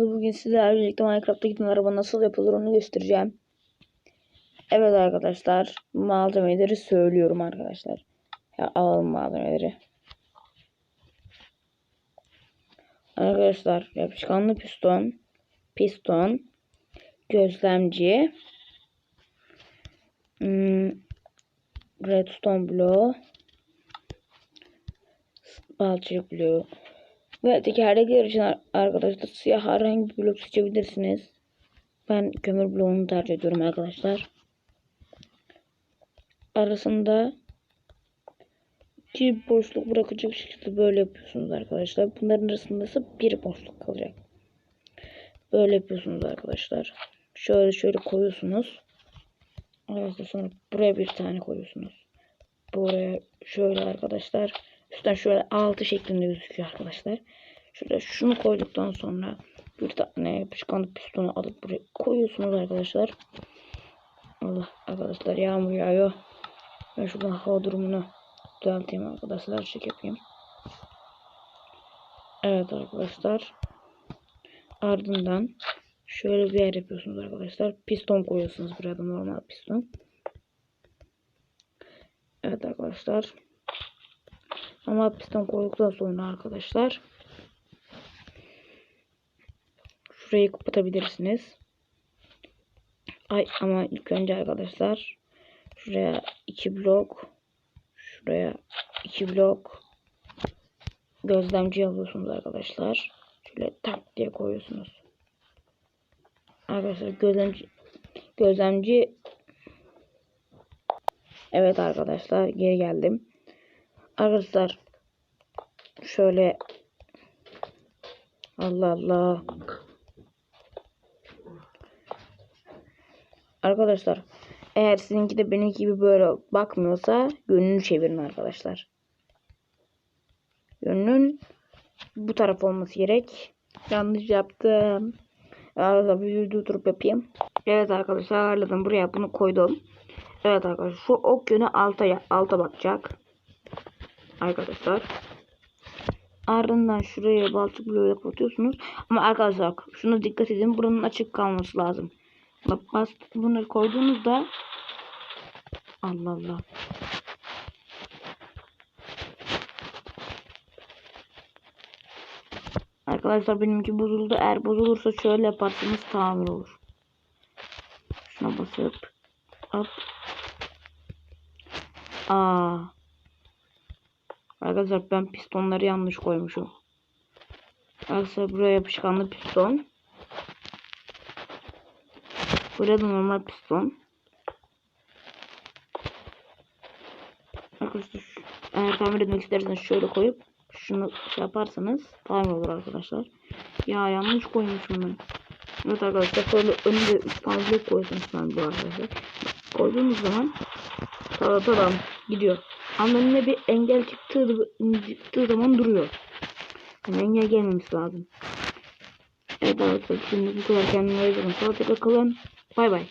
Bugün sizlerle birlikte Minecraft'ta giden araba nasıl yapılır onu göstereceğim. Evet arkadaşlar malzemeleri söylüyorum arkadaşlar. Ya alalım malzemeleri. Arkadaşlar yapışkanlı piston, piston, gözlemci, hmm, redstone bloğu, balçık bloğu ve tekerlekler için ar- arkadaşlar siyah herhangi bir blok seçebilirsiniz. Ben kömür bloğunu tercih ediyorum arkadaşlar. Arasında iki boşluk bırakacak şekilde böyle yapıyorsunuz arkadaşlar. Bunların arasında ise bir boşluk kalacak. Böyle yapıyorsunuz arkadaşlar. Şöyle şöyle koyuyorsunuz. Arkadaşlar sonra buraya bir tane koyuyorsunuz. Buraya şöyle arkadaşlar. Üstten şöyle altı şeklinde gözüküyor arkadaşlar. Şurada şunu koyduktan sonra bir tane yapışkanlı pistonu alıp buraya koyuyorsunuz arkadaşlar. Allah arkadaşlar yağmur yağıyor. Ben şuradan hava durumunu düzelteyim arkadaşlar. Çek yapayım. Evet arkadaşlar. Ardından şöyle bir yer yapıyorsunuz arkadaşlar. Piston koyuyorsunuz buraya da normal piston. Evet arkadaşlar. Ama piston koyduktan sonra arkadaşlar şurayı kapatabilirsiniz. Ay ama ilk önce arkadaşlar şuraya iki blok şuraya iki blok gözlemci alıyorsunuz arkadaşlar. Şöyle tak diye koyuyorsunuz. Arkadaşlar gözlemci gözlemci Evet arkadaşlar geri geldim. Arkadaşlar şöyle Allah Allah Arkadaşlar eğer sizinki de benimki gibi böyle bakmıyorsa yönünü çevirin arkadaşlar. Yönünün bu taraf olması gerek. Yanlış yaptım. Arkadaşlar bir video durup yapayım. Evet arkadaşlar ayarladım. Buraya bunu koydum. Evet arkadaşlar şu ok yönü alta alta bakacak. Arkadaşlar. Ardından şuraya balçık bloğuyla kapatıyorsunuz. Ama arkadaşlar şuna dikkat edin. Buranın açık kalması lazım. Bak bas bunları koyduğunuzda Allah Allah. Arkadaşlar benimki bozuldu. Eğer bozulursa şöyle yaparsanız tamir olur. Şuna basıp hop. Aa. Arkadaşlar ben pistonları yanlış koymuşum. Arkadaşlar buraya yapışkanlı piston. Buraya normal piston. Arkadaşlar eğer tamir etmek isterseniz şöyle koyup şunu şey yaparsanız tamir olur arkadaşlar. Ya yanlış koymuşum ben. Evet arkadaşlar şöyle önünde 3 tane blok ben bu arkadaşlar. Koyduğunuz zaman tamam gidiyor. Ama önüne bir engel çıktığı, çıktığı zaman duruyor. Yani engel gelmemesi lazım. Evet arkadaşlar şimdi bu kadar kendine iyi bakın. Sağlıcakla kalın. Bay bay.